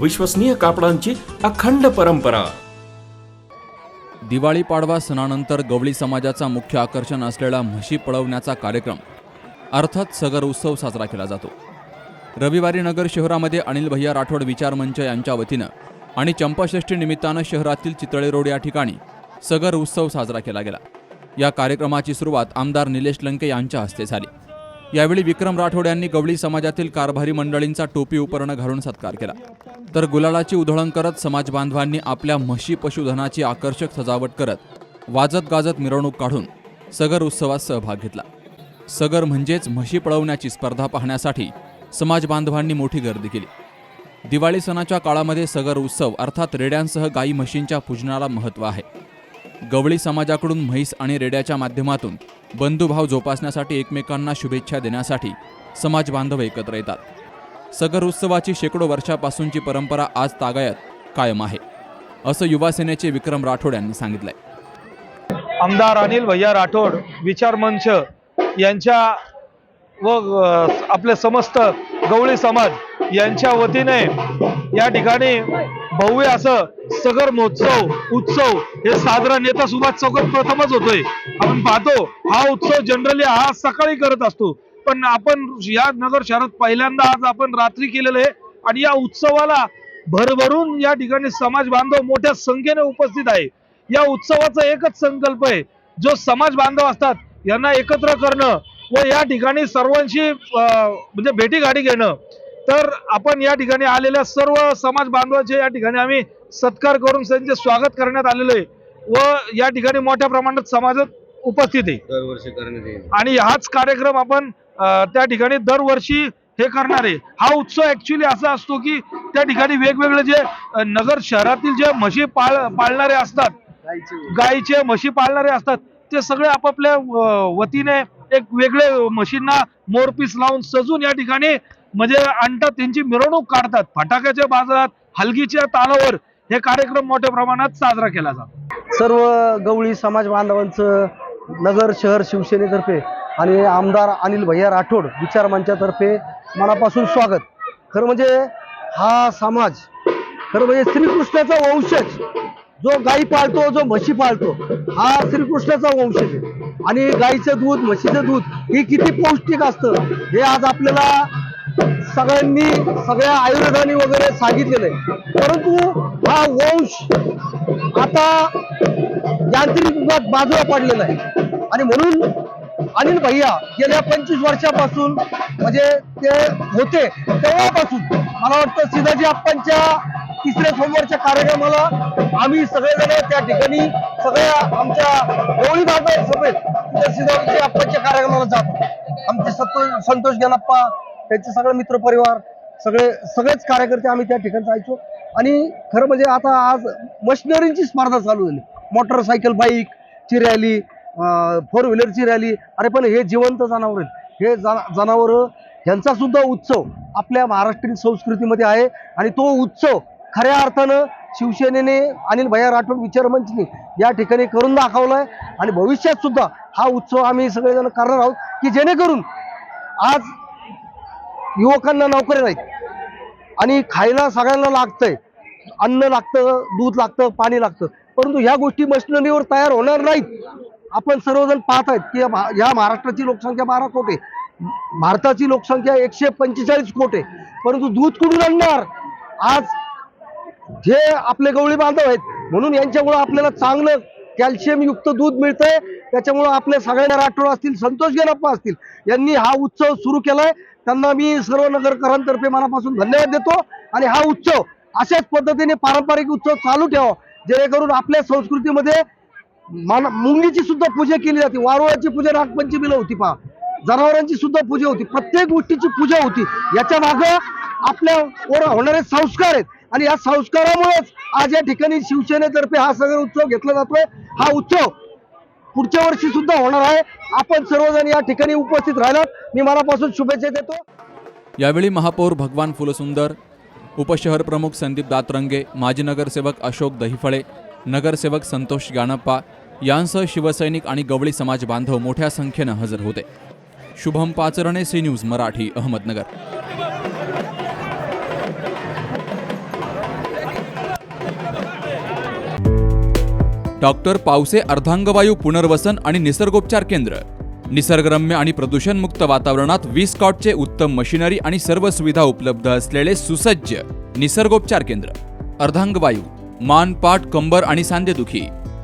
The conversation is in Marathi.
विश्वसनीय कापडांची अखंड परंपरा. दिवाळी पाडवा सणानंतर गवळी समाजाचा मुख्य आकर्षण असलेला म्हशी पळवण्याचा कार्यक्रम अर्थात सगर उत्सव साजरा केला जातो. रविवारी नगर शहरामध्ये अनिल भैया राठोड विचार मंच यांच्या वतीनं आणि चंपाषष्ठी निमित्तानं शहरातील चितळे रोड या ठिकाणी सगर उत्सव साजरा केला गेला. या कार्यक्रमाची सुरुवात आमदार निलेश लंके यांच्या हस्ते झाली. यावेळी विक्रम राठोड यांनी गवळी समाजातील कारभारी मंडळींचा टोपी उपरणं घालून सत्कार केला. तर गुलालाची उधळण करत समाज बांधवांनी आपल्या म्हशी पशुधनाची आकर्षक सजावट करत वाजत गाजत मिरवणूक काढून सगर उत्सवात सहभाग घेतला. सगर म्हणजेच म्हशी पळवण्याची स्पर्धा पाहण्यासाठी समाज बांधवांनी मोठी गर्दी केली. दिवाळी सणाच्या काळामध्ये सगर उत्सव अर्थात रेड्यांसह गाई म्हशींच्या पूजनाला महत्त्व आहे. गवळी समाजाकडून म्हैस आणि रेड्याच्या माध्यमातून बंधुभाव जोपासण्यासाठी एकमेकांना शुभेच्छा देण्यासाठी समाज बांधव एकत्र येतात. सगर उत्सवाची शेकडो वर्षापासूनची परंपरा आज तागायत कायम आहे असं युवासेनेचे विक्रम राठोड यांनी सांगितलंय. आमदार अनिल भैया राठोड विचार मंच यांच्या व आपले समस्त गवळी समाज यांच्या वतीने या ठिकाणी भव्य असं सगर महोत्सव उत्सव हे साजरा नेता सुभाष चौकात प्रथमच होतोय. आपण पाहतो हा उत्सव जनरली हा सकाळी करत असतो. पण आपण या नगर शहरात पहिल्यांदा आज आपण रात्री केलेलं आहे. आणि या उत्सवाला भरभरून या ठिकाणी समाज बांधव मोठ्या संख्येने उपस्थित आहे. या उत्सवाचा एकच संकल्प आहे. जो समाज बांधव असतात यांना एकत्र करणं व या ठिकाणी सर्वांशी म्हणजे भेटी गाडी घेणं. तर आपण या ठिकाणी आलेल्या सर्व समाज बांधवाचे या ठिकाणी आम्ही सत्कार करून त्यांचे स्वागत करण्यात आलेलं आहे. व या ठिकाणी मोठ्या प्रमाणात समाजात उपस्थित आहे. दरवर्षी करण्यात येईल. आणि हाच कार्यक्रम आपण त्या ठिकाणी दरवर्षी हे करणारे. हा उत्सव ऍक्च्युली असा असतो की त्या ठिकाणी वेगवेगळे जे नगर शहरातील जे म्हशी पाळ पाळणारे असतात गायीचे म्हशी पाळणारे असतात ते सगळे आपापल्या वतीने एक वेगळे म्हशींना मोरपीस लावून सजून या ठिकाणी म्हणजे आणतात त्यांची मिरवणूक काढतात. फटाक्याच्या बाजारात हलगीच्या तालावर हे कार्यक्रम मोठ्या प्रमाणात साजरा केला जातो. सर्व गवळी समाज बांधवांचं नगर शहर शिवसेनेतर्फे आणि आमदार अनिल भैया राठोड विचार मंचातर्फे मनापासून स्वागत. खरं म्हणजे हा समाज खरं म्हणजे श्रीकृष्णाचा वंशज जो गाई पाळतो जो म्हशी पाळतो हा श्रीकृष्णाचा वंशज आहे. आणि गाईचं दूध म्हशीचं दूध हे किती पौष्टिक असतं हे आज आपल्याला सगळ्यांनी सगळ्या आयुर्वेदानी वगैरे सांगितलेलं आहे. परंतु हा वंश आता यांत्रिक युगात बाजूला पडलेला आहे. आणि म्हणून अनिल भैया गेल्या पंचवीस वर्षापासून म्हणजे ते होते तेव्हापासून. मला वाटतं सिदाजी आप्पांच्या तिसऱ्या सोमवारच्या कार्यक्रमाला आम्ही सगळेजण त्या ठिकाणी सगळ्या आमच्या गवळी बाजार सभेत तिथे सिदाजी आप्पांच्या कार्यक्रमाला जातो. आमचे संतोष संतोष गणप्पा त्यांचे सगळे मित्रपरिवार सगळे सगळेच कार्यकर्ते आम्ही त्या ठिकाणी जायचो आणि खरं म्हणजे आता आज मशिनरींची स्पर्धा चालू झाली. मोटरसायकल बाईक ची रॅली फोर व्हीलरची रॅली अरे पण हे जिवंत जनावर आहेत. हे जनावर यांचा सुद्धा उत्सव आपल्या महाराष्ट्रीयन संस्कृतीमध्ये आहे. आणि तो उत्सव खऱ्या अर्थानं शिवसेनेने अनिल भैया राठोड विचारमंचने या ठिकाणी करून दाखवलाय. आणि भविष्यात सुद्धा हा उत्सव आम्ही सगळेजण करणार आहोत की जेणेकरून आज युवकांना नोकऱ्या नाहीत आणि खायला सगळ्यांना लागतंय. अन्न लागतं दूध लागतं पाणी लागतं. परंतु ह्या गोष्टी मशिनरीवर तयार होणार नाहीत. आपण सर्वजण पाहत आहेत की या महाराष्ट्राची लोकसंख्या बारा कोटी भारताची लोकसंख्या एकशे पंचेचाळीस कोटी परंतु दूध कुठून आणणार? आज जे आपले गवळी बांधव आहेत म्हणून यांच्यामुळं आपल्याला चांगलं कॅल्शियम युक्त दूध मिळतंय. त्याच्यामुळं आपले सगळ्यांना राठोड असतील संतोष गेनप्पा असतील यांनी हा उत्सव सुरू केलाय. त्यांना मी सर्व नगरकरांतर्फे मनापासून धन्यवाद देतो. आणि हा उत्सव अशाच पद्धतीने पारंपरिक उत्सव चालू ठेवा जेणेकरून आपल्या संस्कृतीमध्ये मान मुंगीची सुद्धा पूजा केली जाते. वारुळाची पूजा नागपंचमीला होती पहा. जनावरांची सुद्धा पूजा होती. प्रत्येक गोष्टीची पूजा होती. याच्या माग आपल्या होणारे संस्कार आहेत. आणि या संस्कारामुळेच आज या ठिकाणी शिवसेनेतर्फे हा सगळा उत्सव घेतला जातोय. हा उत्सव पुढच्या वर्षी सुद्धा होणार आहे. आपण सर्वजण या ठिकाणी उपस्थित राहिलात. मी मनापासून शुभेच्छा देतो. यावेळी महापौर भगवान फुलसुंदर उपशहर प्रमुख संदीप दातरंगे माजी नगरसेवक अशोक दहिफळे नगरसेवक संतोष गाणप्पा यांसह शिवसैनिक आणि गवळी समाज बांधव मोठ्या संख्येनं हजर होते. Shubham Pacharne C news Marathi Ahmednagar. Doctor Pawase अर्धांगवायू पुनर्वसन आणि निसर्गोपचार केंद्र. निसर्गरम्य आणि प्रदूषणमुक्त वातावरणात वीस कॉटचे उत्तम मशिनरी आणि सर्व सुविधा उपलब्ध असलेले सुसज्ज निसर्गोपचार केंद्र. अर्धांगवायू मान पाठ कंबर आणि सांधेदुखी.